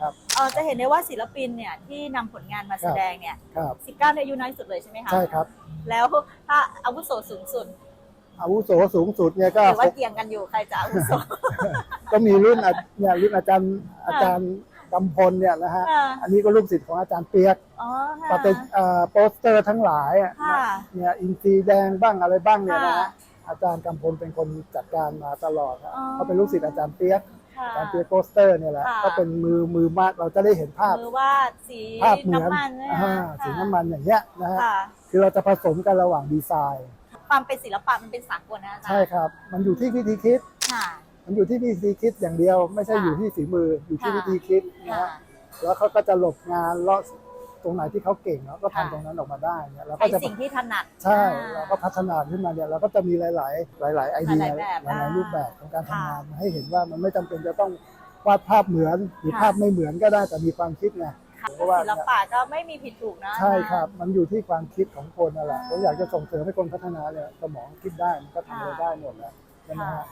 ครับ เออจะเห็นได้ว่าศิลปินเนี่ยที่นำผลงานมาแสดงเนี่ยครับ 19เนี่ยอายุน้อยสุดเลยใช่ไหมคะใช่ครับ แล้วถ้าอาวุโสสูงสุดอาวุโสสูงสุดเนี่ยก็ หรือว่าเกี่ยงกันอยู่ใครจะอาวุโส ก็มีรุ่นอะเนี่ยรุ่นอาจารย์อาจารย์กำพลเนี่ยนะฮะ ค่ะ อันนี้ก็ลูกศิษย์ของอาจารย์เปียกอ๋อปค่ะฏิเอ่อโปสเตอร์ทั้งหลายอะค่ะ เนี่ยอินซีแดงบ้างอะไรบ้างเนี่ยนะค่ะฮะอาจารย์กำพลเป็นคนจัดการมาตลอดฮะอ๋อ เขาเป็นลูกศิษย์อาจารย์เปียก ค่ะอาจารย์เปียกโปสเตอร์เนี่ยแหละค่ะ ก็เป็นมือมือมากเราจะได้เห็นภาพ มือวาดสีภาพเหมือนน้ำมันเนี่ยอ่าสีน้ำมันอย่างเงี้ยนะฮะค่ะ คือเราจะผสมกันระหว่างดีไซน์ ความเป็นศิลปะมันเป็นสากลนะอาจารย์ใช่ครับ มันอยู่ที่วิธีคิด ค่ะ มันอยู่ที่วิธีคิดอย่างเดียว ไม่ใช่ค่ะอยู่ที่ฝีมืออยู่ที่ค่ะ วิธีคิดนะค่ะ ฮะแล้วเขาก็จะหลบงานเลาะ ตรงไหนที่เขาเก่งแล้วก็ค่ะทำตรงนั้นออกมาได้เนี่ยเราไอก็จะสิ่งที่ถนัดใช่อ่าเราก็พัฒนาขึ้นมาเนี่ยเราก็จะมีหลาย ๆ หลาย ๆ ไอเดียหลายๆแบบหลายอ่าๆรูปแบบของการทำงานค่ะให้เห็นว่ามันไม่จำเป็นจะต้องวาดภาพเหมือนหรือค่ะภาพไม่เหมือนก็ได้แต่มีความคิดไงค่ะเพราะว่าศิลปะก็ไม่มีผิดถูกนะใช่ครับ มันอยู่ที่ความคิดของคนนั่นแหละอ่าผมอยากจะส่งเสริมให้คนพัฒนาเนี่ยสมองคิดได้มันก็ทำอะไรค่ะได้หมดแล้วใช่ไหมค่ะฮะ